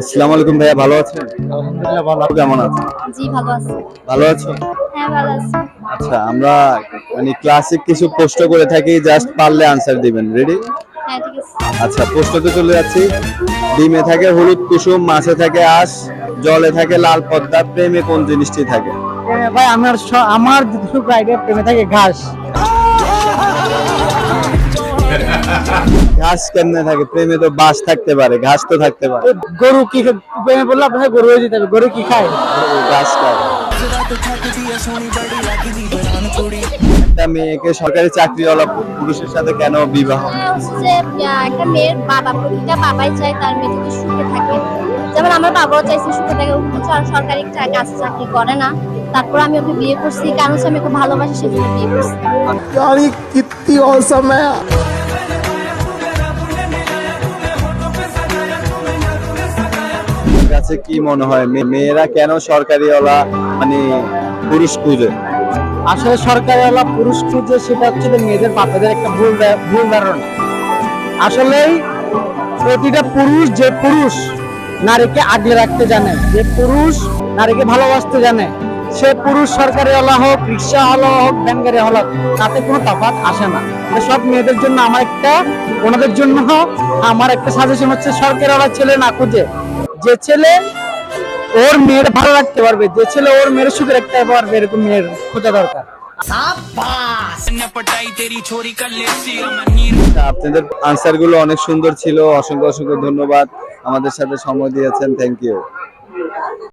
আসসালামু আলাইকুম ভাইয়া ভালো আছেন? আলহামদুলিল্লাহ ভালো আপনি কেমন আছেন? জি ভালো আছি। ভালো আছো হ্যাঁ ভালো আছি। আচ্ছা আমরা মানে ক্লাসিক কিছু প্রশ্ন করে থাকি জাস্ট পারলে আনসার দিবেন। রেডি হ্যাঁ ঠিক আছে। আচ্ছা প্রশ্নতে চলে যাচ্ছি। ডিমে থাকে হলুদ কুসুম মাছে থাকে আঁশ জলে থাকে লাল পদ্মা প্রেমে কোন জিনিসটি থাকে? ভাই আমার আমার যতটুকু আইডিয়া প্রেমে থাকে ঘাস। ঘাস কেমনে থাকে? প্রেমে তো বাস থাকতে পারে ঘাস তো থাকতে পারে। গরু কি প্রেমে বললে আপনাকে গরু হয়ে যেতে হবে গরু কি খায়? ঘাস খায়। একটা মেয়েকে সরকারি চাকরিওয়ালা পুরুষের সাথে কেন বিবাহ? একটা মেয়ের বাবা প্রতিটা বাবাই চায় তার মেয়ে যদি সুখে থাকে। যেমন আমার বাবাও চাইছে সুখে থাকে আর সরকারি কাজে চাকরি করে না। তারপর আমি ওকে বিয়ে করছি কারণ আমি ওকে ভালোবাসি সেজন্য বিয়ে করছি। কাছে কি মনে হয়? মেয়েরা কেন সরকারিওয়ালা মানে পুরুষ খুঁজে? আসলে সরকারিওয়ালা পুরুষ খুঁজে সেটা হচ্ছে মেয়েদের বাচ্চাদের একটা ভুল ভুল ধারণা। আসলেই প্রতিটা পুরুষ যে পুরুষ নারীকে আগলে রাখতে জানে, যে পুরুষ নারীকে ভালোবাসতে জানে, সে পুরুষ সরকারিওয়ালা হোক, রিক্সাওয়ালা হোক, ব্যাংকারি হোক তাতে কোনো তফাৎ আসে না। সব মেয়েদের জন্য আমার একটা, ওনাদের জন্য আমার একটা সাজেশন হচ্ছে সরকারিওয়ালা ছেলে না খুঁজে। যে ছেলে ওর মেয়ের ভালো রাখতে পারবে যে ছেলে ওর মেয়ের সুখে রাখতে পারবে এরকম মেয়ের খোঁজা দরকার। আপনাদের আনসারগুলো অনেক সুন্দর ছিল অসংখ্য অসংখ্য ধন্যবাদ। আমাদের সাথে সময় দিয়েছেন থ্যাংক ইউ